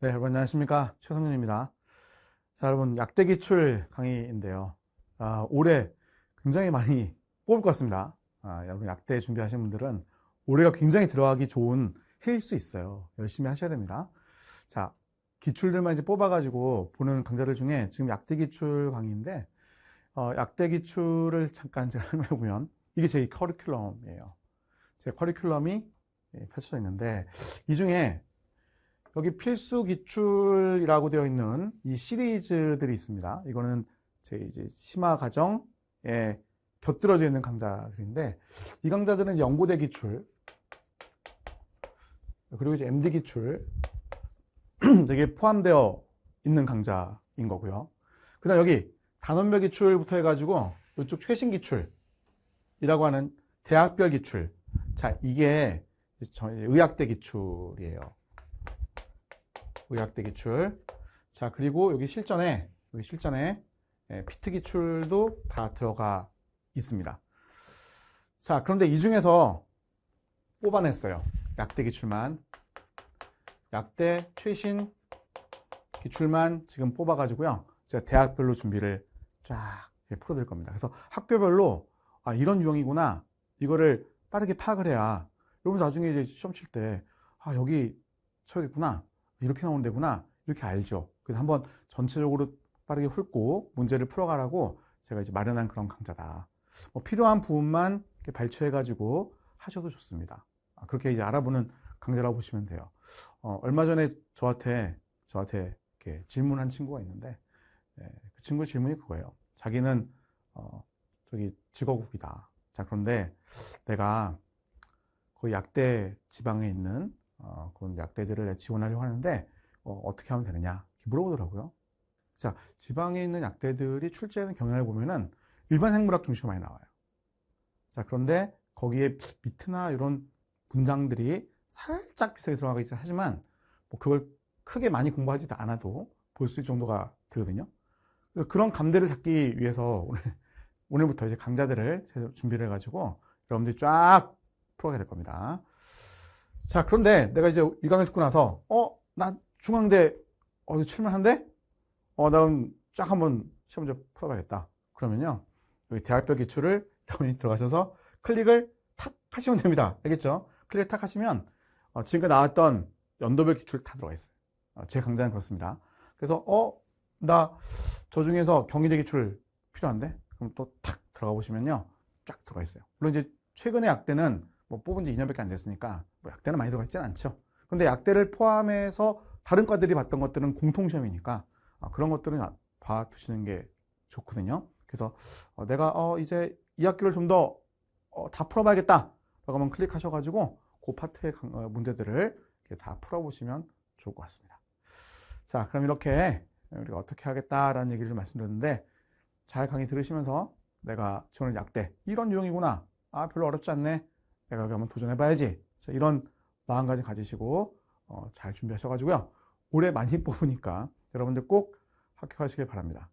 네, 여러분 안녕하십니까. 최성윤입니다. 자, 여러분, 약대 기출 강의인데요. 아, 올해 굉장히 많이 뽑을 것 같습니다. 아, 여러분, 약대 준비하시는 분들은 올해가 굉장히 들어가기 좋은 해일 수 있어요. 열심히 하셔야 됩니다. 자, 기출들만 이제 뽑아가지고 보는 강좌들 중에 지금 약대 기출 강의인데, 어, 약대 기출을 잠깐 제가 설명해보면, 이게 제 커리큘럼이에요. 제 커리큘럼이 예, 펼쳐져 있는데, 이 중에 여기 필수 기출이라고 되어 있는 이 시리즈들이 있습니다. 이거는 제 이제 심화 과정에 곁들여져 있는 강좌들인데 이 강좌들은 이제 연고대 기출 그리고 이제 MD 기출 되게 포함되어 있는 강좌인 거고요. 그다음 여기 단원별 기출부터 해가지고 이쪽 최신 기출이라고 하는 대학별 기출. 자 이게 의학대 기출이에요. 의학대 기출. 자, 그리고 여기 실전에, 여기 실전에 예, 피트 기출도 다 들어가 있습니다. 자, 그런데 이 중에서 뽑아냈어요. 약대 기출만. 약대 최신 기출만 지금 뽑아가지고요. 제가 대학별로 준비를 쫙 풀어드릴 겁니다. 그래서 학교별로 아, 이런 유형이구나. 이거를 빠르게 파악을 해야 여러분 나중에 이제 시험 칠 때, 아, 여기 쳐야겠구나. 이렇게 나오는 데구나. 이렇게 알죠. 그래서 한번 전체적으로 빠르게 훑고 문제를 풀어가라고 제가 이제 마련한 그런 강좌다. 뭐 필요한 부분만 발췌해 가지고 하셔도 좋습니다. 아, 그렇게 이제 알아보는 강좌라고 보시면 돼요. 어, 얼마 전에 저한테 저한테 이렇게 질문한 친구가 있는데 예, 그 친구 질문이 그거예요. 자기는 어, 저기 직어국이다. 자 그런데 내가 그 약대 지방에 있는 어, 그런 약대들을 지원하려고 하는데 어, 떻게 하면 되느냐 물어보더라고요. 자, 지방에 있는 약대들이 출제하는 경향을 보면은 일반 생물학 중심으로 많이 나와요. 자, 그런데 거기에 비트나 이런 분장들이 살짝 비슷하게 들어가고 있긴 하지만 뭐 그걸 크게 많이 공부하지 않아도 볼 수 있을 정도가 되거든요. 그런 감대를 잡기 위해서 오늘, 오늘부터 이제 강좌들을 준비를 해가지고 여러분들이 쫙 풀어가야 될 겁니다. 자, 그런데 내가 이제 이 강을 듣고 나서, 어, 나 중앙대, 어, 칠만한데? 어, 나 그럼 쫙 한번 시험 좀 풀어봐야겠다. 그러면요, 여기 대학별 기출을 여러분이 들어가셔서 클릭을 탁 하시면 됩니다. 알겠죠? 클릭 탁 하시면, 어, 지금까지 나왔던 연도별 기출 다 들어가 있어요. 어, 제 강좌는 그렇습니다. 그래서, 어, 나 저 중에서 경희대 기출 필요한데? 그럼 또 탁 들어가 보시면요, 쫙 들어가 있어요. 물론 이제 최근에 약대는 뭐 뽑은 지 2년밖에 안 됐으니까 뭐 약대는 많이 들어가 있지는 않죠. 근데 약대를 포함해서 다른 과들이 봤던 것들은 공통시험이니까 아, 그런 것들은 봐두시는 게 좋거든요. 그래서 어, 내가 어, 이제 이 학기를 좀 더다 어, 풀어봐야겠다. 라고 한번 클릭하셔가지고 그 파트의 어, 문제들을 다 풀어보시면 좋을 것 같습니다. 자, 그럼 이렇게 우리가 어떻게 하겠다라는 얘기를 말씀드렸는데 잘 강의 들으시면서 내가 지원을 약대 이런 유형이구나. 아, 별로 어렵지 않네. 내가 여기 한번 도전해봐야지. 이런 마음가짐 가지시고 어, 잘 준비하셔가지고요. 올해 많이 뽑으니까 여러분들 꼭 합격하시길 바랍니다.